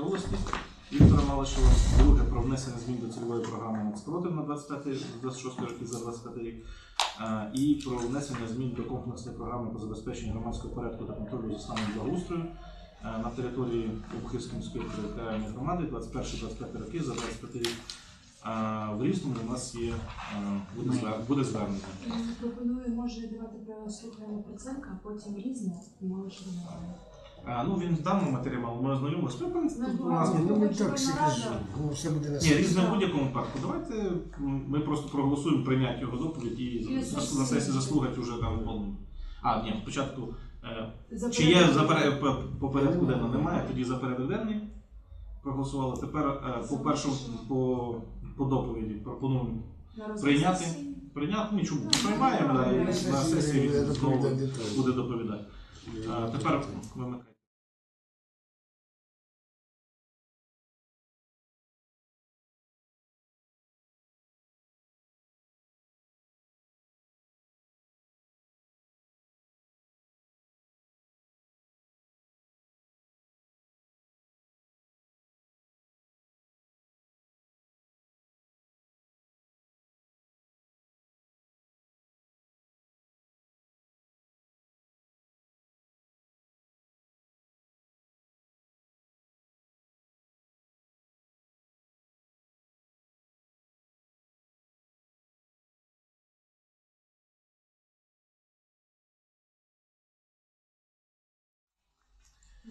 Області Віктора Малишева. Друге про внесення змін до цільової програми «Нацпротив» на 25-26 роки за 25 рік. Е, І про внесення змін до комплексної програми по забезпеченню громадського порядку та контролю за станом благоустрою е, на території Обухівської міської територіальної громади 21-25 роки за 25 рік. А в Рівному у нас є е, буде, буде звернення. Пропоную, може, давати прослухаємо Проценка, а потім різне, і може. А, ну він в даному матеріалі ми ознайомилися. Ну, в принципі, Ну, у нас ну, Ну, так всі ну, все буде на ні, різне в будь-якому випадку. Давайте ми просто проголосуємо прийняти його доповідь і І на сесії. на сесії заслухати вже там. вон. А, ні, спочатку. е, Чи є за пере- по, по порядку денному? Немає, тоді за порядок денний проголосували. Тепер е, по першому по, по доповіді пропонуємо прийняти. прийняти. Нічого приймаємо, да, і На сесії він знову буде доповідати. А, тепер вимикайте.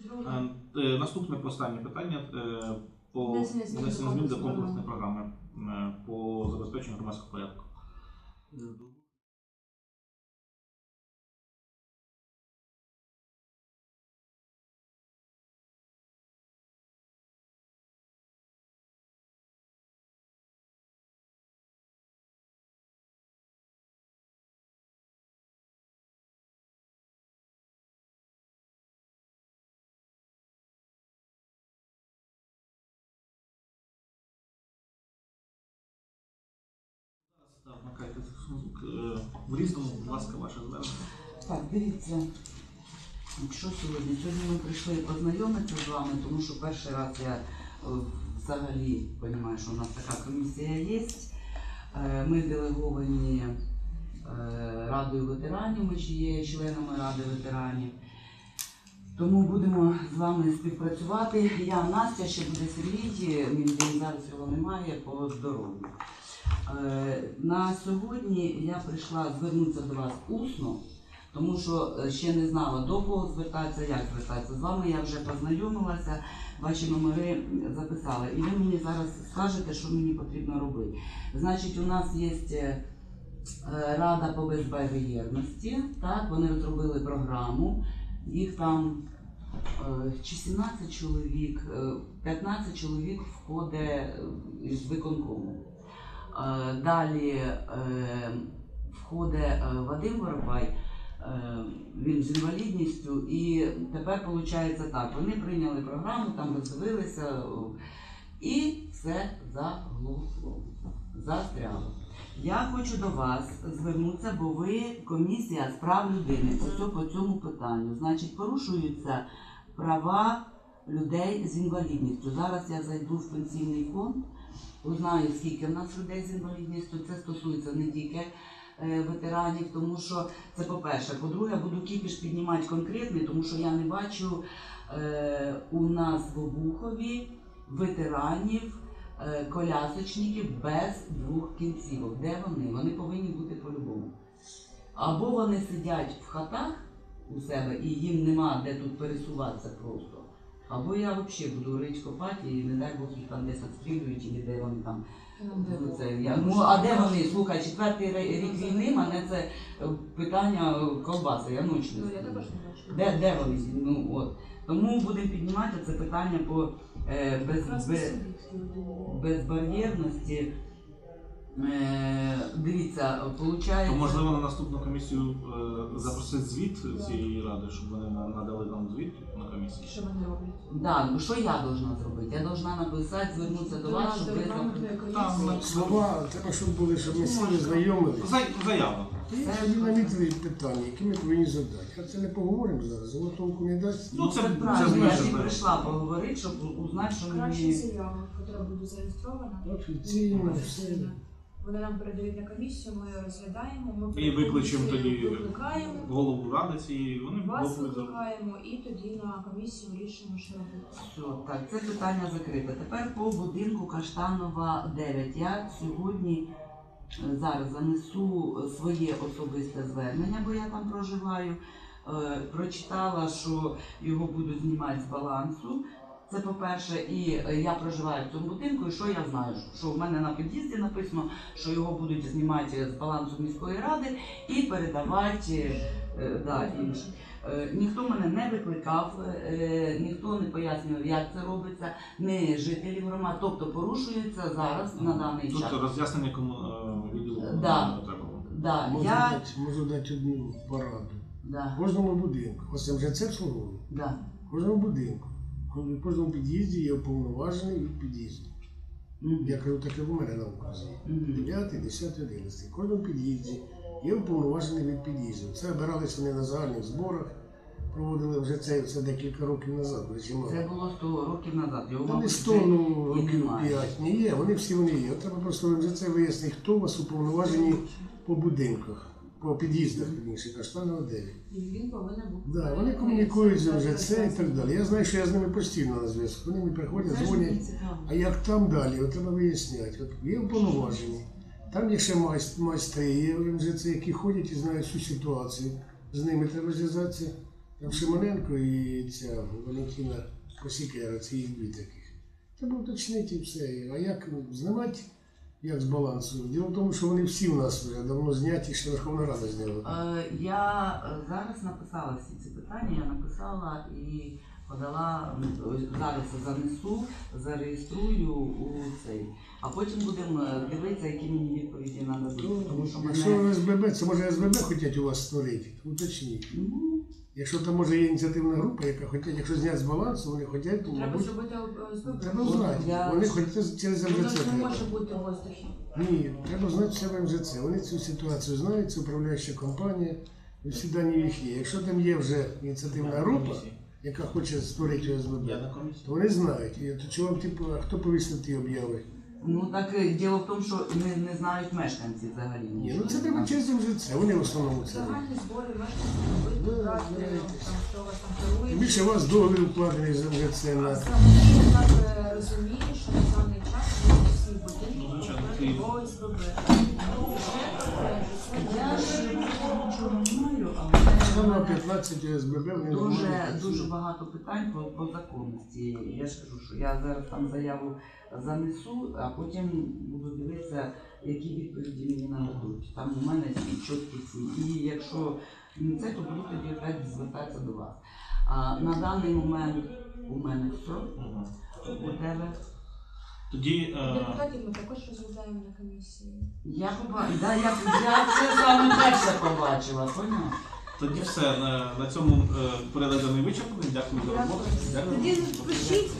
Е, е, Наступне останнє питання е, по Внесення змін до внесення змін до комплексної комплексної програми е, по забезпеченню громадського порядку. Так. Е, В різному, будь ласка, ваше звернення. Так, дивіться, що сьогодні? Сьогодні ми прийшли познайомитися з вами, тому що перший раз я е, взагалі розумію, що у нас така комісія є. Е, Ми делеговані е, Радою ветеранів, ми ж є членами Ради ветеранів. Тому будемо з вами співпрацювати. Я Настя, ще буде Сергій, він зараз його немає по здоров'ю. Е, На сьогодні я прийшла звернутися до вас усно, тому що е, ще не знала до кого звертатися, як звертатися. З вами я вже познайомилася, ваші номери записала. І ви мені зараз скажете, що мені потрібно робити. Значить, у нас є е, Рада по безбар'єрності, так, вони розробили програму, їх там чи 17 чоловік, е, 15 чоловік входить із виконкому. Е, Далі е, входить е, Вадим Воробай, він з інвалідністю, і тепер виходить так. Вони прийняли програму, там роздивилися, і все заглухло, застряло. Я хочу до вас звернутися, бо ви комісія з прав людини по цьому питанню. Значить, порушуються права людей з інвалідністю. Зараз я зайду в пенсійний фонд. Узнаю, скільки в нас людей з інвалідністю. Це стосується не тільки е, ветеранів, тому що це по-перше. По-друге, буду кіпіш піднімати конкретний, тому що я не бачу е, у нас в Обухові ветеранів, е, колясочників без двох кінцівок. Де вони? Вони повинні бути по-любому. Або вони сидять в хатах у себе і їм нема де тут пересуватися просто. Або я взагалі буду рить копати і не дай Бог їх там десь відстрілюють, і де вони там. Ну, це, я, ну а де вони? Слухай, четвертий рік війни, мене це е, питання е, колбаси, я Ну, бачу. Де, де вони? Ну, от. Тому будемо піднімати це питання по е, без, без, безбар'єрності. Е, дивіться, виходить. То можливо на наступну комісію е, запросити звіт цієї ради, щоб вони надали нам звіт на комісії. Що вони роблять? Да, ну що я должна зробити? Я должна написати, звернутися до вас, щоб ви зробили. Там. Слова, треба, щоб були, щоб ми всі знайомились. Зай- Заява. Це намітили питання, які ми повинні задати. А це не поговоримо зараз, воно толку не дасть. Ну, це- це це правильно. Я ж прийшла поговорити, щоб узнати, що Краще мені. заява, яка буде зареєстрована. Офіційно, все. Вони нам передають на комісію, ми розглядаємо, ми І викличемо тоді викликаємо, Голову ради цієї, вони вас викликаємо і тоді на комісію рішимо, що робити. Все, так, це питання закрите. Тепер по будинку Каштанова 9. Я сьогодні е, зараз занесу е, своє особисте звернення, бо я там проживаю. Е, Прочитала, що його будуть знімати з балансу. Це по-перше, і е, я проживаю в цьому будинку, і що я знаю? Що в мене на під'їзді написано, що його будуть знімати з балансу міської ради і передавати е, да, іншим. Е, Ніхто мене не викликав, ніхто не пояснював, як це робиться, не жителі громад. Тобто порушується зараз на даний час. Тут роз'яснення кому відділу Да. Да, Можу, я, дати, можу дати одну пораду. да, кожному будинку, ось це вже це обслуговування, да. кожному будинку, в кожному під'їзді є уповноважений від під'їзду. Я кажу, таке в мене на указі. 9, 10, 11. В кожному під'їзді є уповноважений від під'їзду. Це обирались вони на загальних зборах, проводили вже це, це декілька років назад. Це було 100 років назад. Його, Та не 100, ну, років немає. 5. Не є, вони всі вони є. Треба просто вже це вияснити, хто у вас уповноважені по будинках, по під'їздах, верніше, Каштанова 9. І він повинен бути. Да, вони комунікують вже це і так далі. Я знаю, що я з ними постійно на зв'язку. Вони мені приходять, дзвонять. А як там далі, от треба виясняти. От є уповноважені. Там є ще майст- майстри, є це, які ходять і знають всю ситуацію. З ними треба зв'язатися. Там Шимоненко і ця Валентина Посікера, це їх дві таких. Треба уточнити і все. А як знімати, як з балансу? Діло в тому, що вони всі у нас вже давно зняті, ще Верховна Рада зняла. Е, Я е, зараз написала всі ці питання, я написала і подала зараз занесу, зареєструю у цей. А потім будемо е, дивитися, які мені відповіді нададуть. Тому що Якщо мене СББ, це може СББ хочуть у вас створити, уточніть. ну, Якщо там може є ініціативна група, яка хоче, якщо зняти з балансу, вони хочуть, то Треба мабуть. зробити ОСББ. Треба знати. Я- Вони хочуть через Воно МЖЦ. ж не треба. може бути в воздухі. Ні, треба знати все в МЖЦ. Вони цю ситуацію знають, це управляюча компанія, і всі дані їх є. Якщо там є вже ініціативна група, яка хоче створити ОСББ, Я на комісії. то вони знають. І то чого типу, а хто повісив ті обяви? ну так е, діло в тому, що не, не знають мешканці взагалі. Ні, ну це треба через МЖЦ, вони в основному це. роблять. Загальні збори мешканців Ну, знаєте. хто вас там керує. Більше у вас договір укладений з МЖЦ на. Я так е, розумію, що на даний час ми всі будинки Ну, повинні Я ж нічого не знаю, але Там на в мене 15 ОСББ вони дуже, дуже багато питань по, по законності. Я ж кажу, що я зараз там заяву занесу, а потім буду дивитися, які відповіді мені нададуть. Там у мене всі чіткі ці. І якщо не це, то буду тоді опять звертатися до вас. А на даний момент у мене все. У тебе Тоді е, Депутатів ми також розглядаємо на комісії. я побачила, да, я, я це саме перше побачила, поняла? Тоді все на, на цьому е, порядок вичерпаний. Дякую за роботу. Дякую. Тоді пишіть